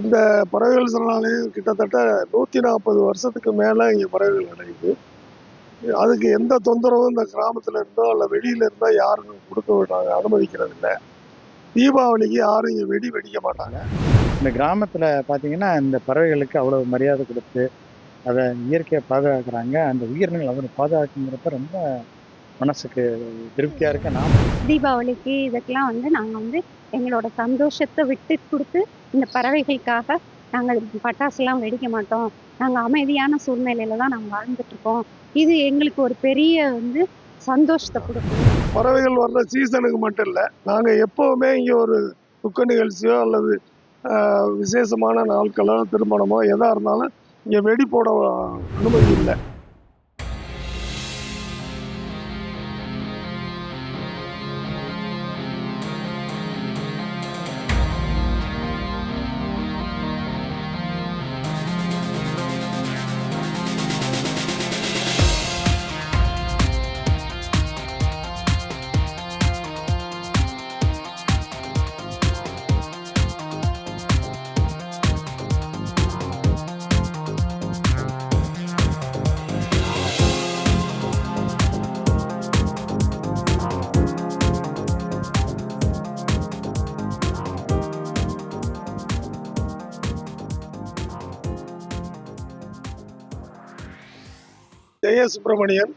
இந்த பறவைகள் சரணாலயம் கிட்டத்தட்ட நூற்றி நாற்பது வருஷத்துக்கு மேலே இங்கே பறவைகள் கிடைக்குது அதுக்கு எந்த தொந்தரவும் இந்த கிராமத்தில் இருந்தோ இல்லை வெளியில இருந்தோ யாரும் கொடுக்க விட்டாங்க அனுமதிக்கிறது இல்லை. தீபாவளிக்கு யாரும் இங்கே வெடி வெடிக்க மாட்டாங்க. இந்த கிராமத்தில் பார்த்தீங்கன்னா இந்த பறவைகளுக்கு அவ்வளோ மரியாதை கொடுத்து அதை இயற்கையை பாதுகாக்கிறாங்க. அந்த உயிரினங்கள் அதனை பாதுகாக்குங்கிறப்ப ரொம்ப மனசுக்கு திருப்தியாக இருக்கு நாம் தீபாவளிக்கு இதுக்கெல்லாம் வந்து நாங்கள் வந்து எங்களோட சந்தோஷத்தை விட்டு கொடுத்து இந்த பறவைகளுக்காக நாங்கள் பட்டாசுலாம் வெடிக்க மாட்டோம். நாங்கள் அமைதியான சூழ்நிலையில தான் நாங்கள் வாழ்ந்துட்டு இருக்கோம். இது எங்களுக்கு ஒரு பெரிய வந்து சந்தோஷத்தை கொடுக்கும். பறவைகள் வர்ற சீசனுக்கு மட்டும் இல்லை நாங்கள் எப்போவுமே இங்கே ஒரு துக்க நிகழ்ச்சியோ அல்லது விசேஷமான நாட்களோ திருமணமோ எதாக இருந்தாலும் இங்கே வெடி போட அனுமதி இல்லை. ஜெய சுப்பிரமணியன்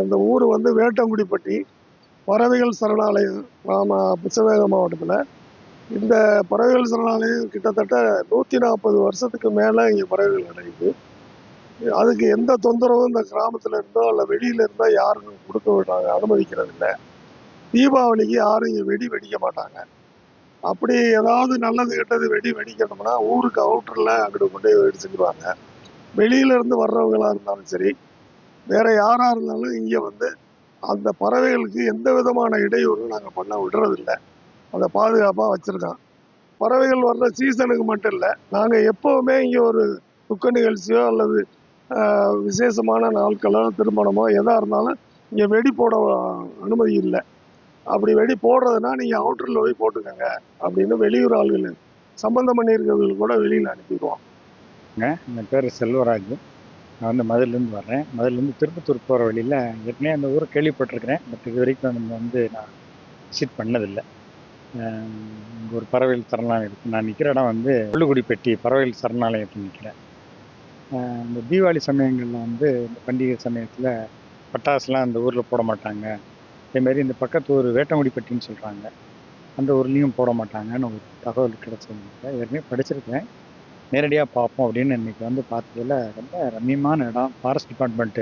இந்த ஊர் வந்து வேட்டங்குடிப்பட்டி பறவைகள் சரணாலயம் நாம புச்சவேக மாவட்டத்தில். இந்த பறவைகள் சரணாலயம் கிட்டத்தட்ட நூற்றி நாற்பது வருஷத்துக்கு மேலே இங்கே பறவைகள் கிடைக்குது. அதுக்கு எந்த தொந்தரவும் இந்த கிராமத்தில் இருந்தோ இல்லை வெளியில இருந்தோ யாரும் கொடுக்க விட்டாங்க அனுமதிக்கிறது இல்லை. தீபாவளிக்கு யாரும் இங்கே வெடி வெடிக்க மாட்டாங்க. அப்படி ஏதாவது நல்லது கெட்டது வெடி வெடிக்கணும்னா ஊருக்கு அவுட்டரில் அங்கிட்டு கொண்டு போய் வெடிச்சுக்குவாங்க வெளியிலேருந்து வர்றவங்களாக இருந்தாலும் சரி வேறு யாராக இருந்தாலும் இங்கே வந்து அந்த பறவைகளுக்கு எந்த விதமான இடையூறும் நாங்கள் பண்ண விடுறதில்ல. அதை பாதுகாப்பாக வச்சுருக்கோம். பறவைகள் வர்ற சீசனுக்கு மட்டும் இல்லை நாங்கள் எப்போவுமே இங்கே ஒரு துக்க நிகழ்ச்சியோ அல்லது விசேஷமான நாட்களோ திருமணமோ எதாக இருந்தாலும் இங்கே வெடி போட அனுமதி இல்லை. அப்படி வெடி போடுறதுனா நீங்கள் அவுட்டரில் போய் போட்டுக்கோங்க அப்படின்னு வெளியூர் ஆளுகள் சம்பந்தம் பண்ணியிருக்கிறவர்கள் கூட வெளியில் அனுப்பிடுவோம். என் பேர் செல்வராஜ். நான் வந்து மதுரிலேருந்து வர்றேன். மதுரிலேருந்து திருப்பத்தூர் போகிற வழியில் ஏற்கனவே அந்த ஊரை கேள்விப்பட்டிருக்கிறேன். பட் இது வரைக்கும் நம்ம வந்து நான் விசிட் பண்ணதில்லை. இங்கே ஒரு பறவைகள் சரணாலயம் இருக்குது நான் நிற்கிற இடம் வந்து உள்ளுக்குடிப்பட்டி பறவைகள் சரணாலயத்தில் நிற்கிறேன் இந்த தீபாவளி சமயங்களில் வந்து இந்த பண்டிகை சமயத்தில் பட்டாசுலாம் அந்த ஊரில் போட மாட்டாங்க. அதேமாரி இந்த பக்கத்து ஊர் வேட்டங்குடிப்பட்டின்னு சொல்கிறாங்க அந்த ஊர்லேயும் போட மாட்டாங்கன்னு ஒரு தகவல் கிடச்சதுனால ஏற்கனவே படிச்சிருக்கேன் நேரடியாக பார்ப்போம் அப்படின்னு இன்னைக்கு வந்து பார்த்ததுல ரொம்ப ரம்மியமான இடம். ஃபாரஸ்ட் டிபார்ட்மெண்ட்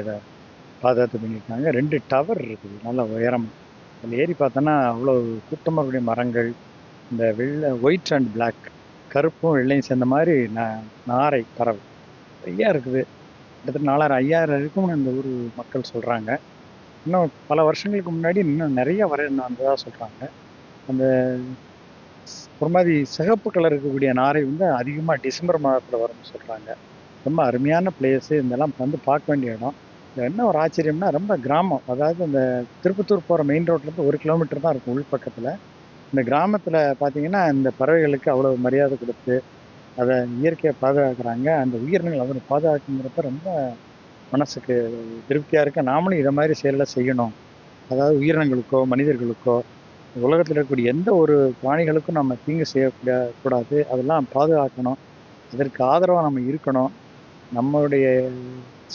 பாதுகாத்து பண்ணியிருக்காங்க ரெண்டு டவர் இருக்குது. நல்ல உயரம். அதில் ஏறி பார்த்தோன்னா அவ்வளோ கூட்டமாக கூடிய மரங்கள் இந்த வெள்ளை ஒயிட் அண்ட் பிளாக் கருப்பும் வெள்ளையும் சேர்ந்த மாதிரி ந நாரை பறவை. நிறையா இருக்குது. கிட்டத்தட்ட நாலாயிரம் ஐயாயிரம் இருக்கும்னு இந்த ஊர் மக்கள் சொல்கிறாங்க இன்னும் பல வருஷங்களுக்கு முன்னாடி இன்னும் நிறைய வர வந்ததாக சொல்கிறாங்க அந்த ஒரு மாதிரி சிகப்பு கலர் இருக்கக்கூடிய நாரை வந்து அதிகமாக டிசம்பர் மாதத்தில் வரும்னு சொல்கிறாங்க ரொம்ப அருமையான பிளேஸு இதெல்லாம் வந்து பார்க்க வேண்டிய இடம். இது என்ன ஒரு ஆச்சரியம்னா ரொம்ப கிராமம். அதாவது இந்த திருப்பத்தூர் போகிற மெயின் ரோட்லேருந்து ஒரு கிலோமீட்டர் தான் இருக்கும் உள்பக்கத்தில் இந்த கிராமத்தில் பார்த்தீங்கன்னா இந்த பறவைகளுக்கு அவ்வளோ மரியாதை கொடுத்து அதை இயற்கையை பாதுகாக்கிறாங்க. அந்த உயிரினங்கள் அவரை பாதுகாக்குங்கிறப்ப ரொம்ப மனசுக்கு திருப்தியாக இருக்க. நாமளும் இதை மாதிரி செயலில் செய்யணும். அதாவது உயிரினங்களுக்கோ மனிதர்களுக்கோ உலகத்தில் இருக்கக்கூடிய எந்த ஒரு பிராணிகளுக்கும் நம்ம தீங்கு செய்யக்கூட கூடாது. அதெல்லாம் பாதுகாக்கணும். அதற்கு ஆதரவாக நம்ம இருக்கணும். நம்மளுடைய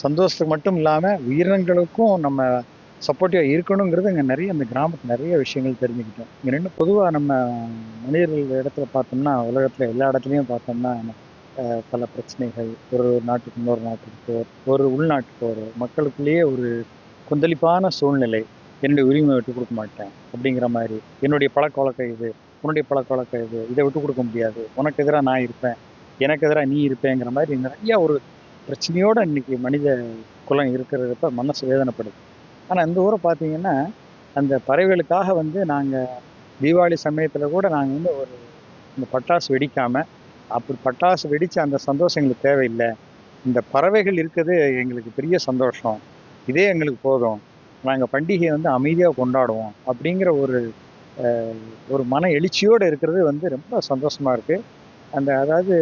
சந்தோஷத்துக்கு மட்டும் இல்லாமல் உயிரினங்களுக்கும் நம்ம சப்போர்ட்டிவாக இருக்கணுங்கிறது இங்கே நிறைய இந்த கிராமத்தில் நிறைய விஷயங்கள் தெரிஞ்சுக்கிட்டோம். இங்கே ரெண்டு பொதுவாக நம்ம மனிதர்கள் இடத்துல பார்த்தோம்னா உலகத்தில் எல்லா இடத்துலையும் பார்த்தோம்னா பல பிரச்சனைகள். ஒரு நாட்டுக்கு இன்னொரு நாட்டுக்கு போர் ஒரு உள்நாட்டு போர். மக்களுக்குள்ளேயே ஒரு கொந்தளிப்பான சூழ்நிலை. என்னுடைய உரிமை விட்டு கொடுக்க மாட்டேன் அப்படிங்கிற மாதிரி. என்னுடைய பழக்க வழக்கம் இது. உன்னுடைய பழக்க வழக்கம் இது. இதை விட்டு கொடுக்க முடியாது. உனக்கு எதிராக நான் இருப்பேன். எனக்கு எதிராக நீ இருப்பேங்கிற மாதிரி நிறைய ஒரு பிரச்சனையோடு இன்னைக்கு மனித குலம் இருக்கிறப்ப மனசு வேதனைப்படுது. ஆனால் இந்த ஊரை பார்த்தீங்கன்னா அந்த பறவைகளுக்காக வந்து நாங்கள் தீபாவளி சமயத்தில் கூட நாங்கள் வந்து ஒரு இந்த பட்டாசு வெடிக்காமல் அப்படி பட்டாசு வெடித்த அந்த சந்தோஷம் எங்களுக்கு தேவையில்லை. இந்த பறவைகள் இருக்கிறது எங்களுக்கு பெரிய சந்தோஷம். இதே எங்களுக்கு போதும். நாங்கள் பண்டிகையை வந்து அமைதியாக கொண்டாடுவோம் அப்படிங்கிற ஒரு ஒரு மன எழுச்சியோடு இருக்கிறது வந்து ரொம்ப சந்தோஷமாக இருக்குது அந்த அதாவது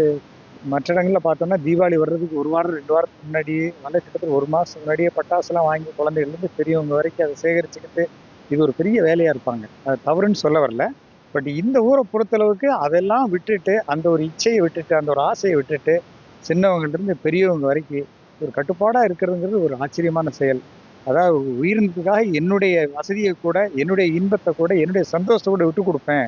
மற்ற இடங்களில் பார்த்தோம்னா தீபாவளி வர்றதுக்கு ஒரு வாரம் ரெண்டு வாரத்துக்கு முன்னாடியே நல்ல கிட்டத்தட்ட ஒரு மாதம் முன்னாடியே பட்டாசுலாம் வாங்கி குழந்தைகள்லேருந்து பெரியவங்க வரைக்கும் அதை சேகரிச்சுக்கிட்டு இது ஒரு பெரிய வேலையாக இருப்பாங்க. அது தவறுன்னு சொல்ல வரல. பட் இந்த ஊரை பொறுத்தளவுக்கு அதெல்லாம் விட்டுட்டு அந்த ஒரு இச்சையை விட்டுட்டு அந்த ஒரு ஆசையை விட்டுட்டு சின்னவங்கள்டருந்து பெரியவங்க வரைக்கும் ஒரு கட்டுப்பாடாக இருக்கிறதுங்கிறது ஒரு ஆச்சரியமான செயல். அதாவது உயிரினத்துக்காக என்னுடைய வசதியை கூட என்னுடைய இன்பத்தை கூட என்னுடைய சந்தோஷத்தை கூட விட்டு கொடுப்பேன்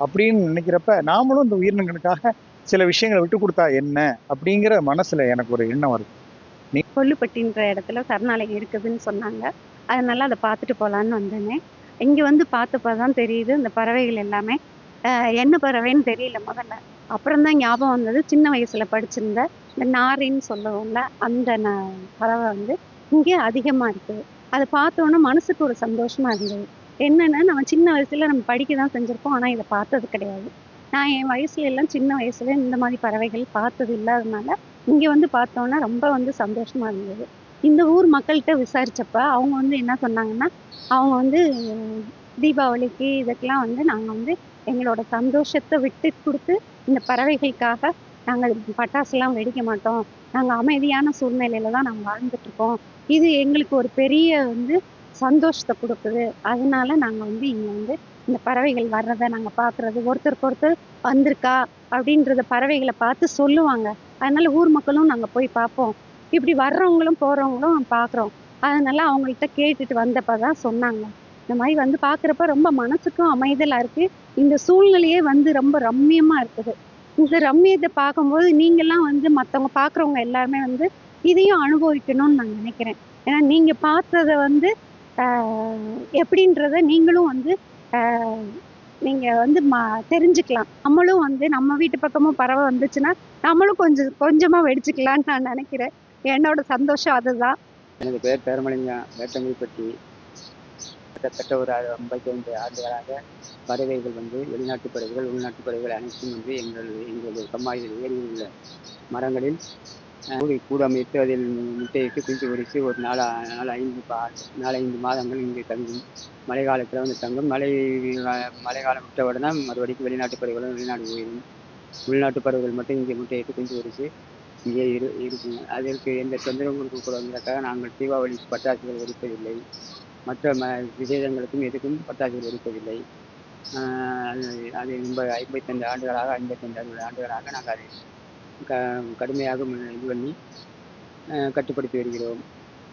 அப்படின்னு நினைக்கிறப்ப நாமளும் இந்த உயிரினங்களுக்காக சில விஷயங்களை விட்டு கொடுத்தா என்ன? அப்படிங்கிற மனசுல எனக்கு ஒரு எண்ணம் வருது. கொல்லுப்பட்டின்ற இடத்துல சரணாலயம் இருக்குதுன்னு சொன்னாங்க. அதனால அதை பார்த்துட்டு போகலான்னு வந்தேனே. இங்கே வந்து பார்த்தப்போ தான் தெரியுது இந்த பறவைகள் எல்லாமே என்ன பறவைன்னு தெரியல முதல்ல. அப்புறம் தான் ஞாபகம் வந்தது சின்ன வயசுல படிச்சிருந்த இந்த நாரின்னு சொல்லுவோம்ல அந்த பறவை வந்து இங்கே அதிகமாக இருக்குது அதை பார்த்தோன்னே மனசுக்கு ஒரு சந்தோஷமா இருந்தது. என்னன்னா நம்ம சின்ன வயசுல நம்ம படிக்க தான் செஞ்சுருப்போம். ஆனால் இதை பார்த்தது கிடையாது. நான் என் வயசுல எல்லாம் சின்ன வயசுல இந்த மாதிரி பறவைகள் பார்த்தது இல்லாதனால இங்கே வந்து பார்த்தோன்னா ரொம்ப வந்து சந்தோஷமா இருந்தது. இந்த ஊர் மக்கள்கிட்ட விசாரித்தப்ப அவங்க வந்து என்ன சொன்னாங்கன்னா அவங்க வந்து தீபாவளிக்கு இதுக்கெல்லாம் வந்து நாங்கள் வந்து எங்களோட சந்தோஷத்தை விட்டு கொடுத்து இந்த பறவைகளுக்காக நாங்கள் பட்டாசுலாம் வெடிக்க மாட்டோம். நாங்கள் அமைதியான சூழ்நிலையில தான் நாங்கள் வாழ்ந்துட்டுருக்கோம். இது எங்களுக்கு ஒரு பெரிய வந்து சந்தோஷத்தை கொடுக்குது. அதனால நாங்கள் வந்து இங்கே வந்து இந்த பறவைகள் வர்றதை நாங்கள் பார்க்குறது ஒருத்தருக்கு ஒருத்தர் வந்திருக்கா அப்படின்றத பறவைகளை பார்த்து சொல்லுவாங்க. அதனால ஊர் மக்களும் நாங்கள் போய் பார்ப்போம். இப்படி வர்றவங்களும் போகிறவங்களும் பார்க்குறோம் அதனால அவங்கள்ட்ட கேட்டுட்டு வந்தப்போ தான் சொன்னாங்க. இந்த மாதிரி வந்து பார்க்குறப்ப ரொம்ப மனசுக்கும் அமைதலாக இருக்குது இந்த சூழ்நிலையே வந்து ரொம்ப ரம்மியமாக இருக்குது. இந்த ரம்மியத்தை பார்க்கும்போது நீங்கள்லாம் வந்து மற்றவங்க பார்க்குறவங்க எல்லாருமே வந்து இதையும் அனுபவிக்கணும்னு நான் நினைக்கிறேன். ஏன்னா நீங்கள் பார்த்ததை வந்து ஆஹ், எப்படின்றத நீங்களும் வந்து ஆஹ், நீங்க வந்து ம தெரிஞ்சுக்கலாம். நம்மளும் வந்து நம்ம வீட்டு பக்கமும் பறவை வந்துச்சுன்னா நம்மளும் கொஞ்சம் கொஞ்சமா வெடிச்சுக்கலாம்னு நான் நினைக்கிறேன். என்னோட சந்தோஷம் அதுதான். எனது பெயர் பேரமலிங்கம் வேட்டங்குடிப்பட்டி கிட்டத்தட்ட ஒரு ஐம்பத்தைந்து ஆண்டுகளாக பறவைகள் வந்து வெளிநாட்டு பறவைகள் உள்நாட்டு பறவைகள் அனைத்தும் வந்து எங்கள் எங்களது கம்மாயில் ஏரியில் உள்ள மரங்களில் அஹ், கூடு அமைத்து அதில் முட்டையிட்டு குஞ்சு பொறித்து ஒரு நாலு நாலு ஐந்து பா நாலு ஐந்து மாதங்கள் இங்கே தங்கும். மழை காலத்தில் வந்து தங்கும். மழை மழைக்காலம் மழை காலம் விட்ட உடனே மறுபடிக்கும் வெளிநாட்டு பறவைகளும் வெளிநாடு போயிடும். உள்நாட்டு பறவைகள் மட்டும் இங்கே முட்டையிட்டு குஞ்சு பொறித்து இங்கே இரு இருக்கும் அதற்கு எந்த தொந்தரவும் கொடுக்கக்கூடாதுங்கிறக்காக நாங்கள் தீபாவளி பட்டாசுகள் வெடிப்பதில்லை. மற்ற ம விசேஷங்களுக்கும் எதுக்கும் பட்டாசுகள் வெடிப்பதில்லை அது அது ரொம்ப ஐம்பத்தைந்து ஆண்டுகளாக ஐம்பத்தைந்து அறுபது ஆண்டுகளாக நாங்கள் அதை க கடுமையாக இது பண்ணி கட்டுப்படுத்தி வருகிறோம்.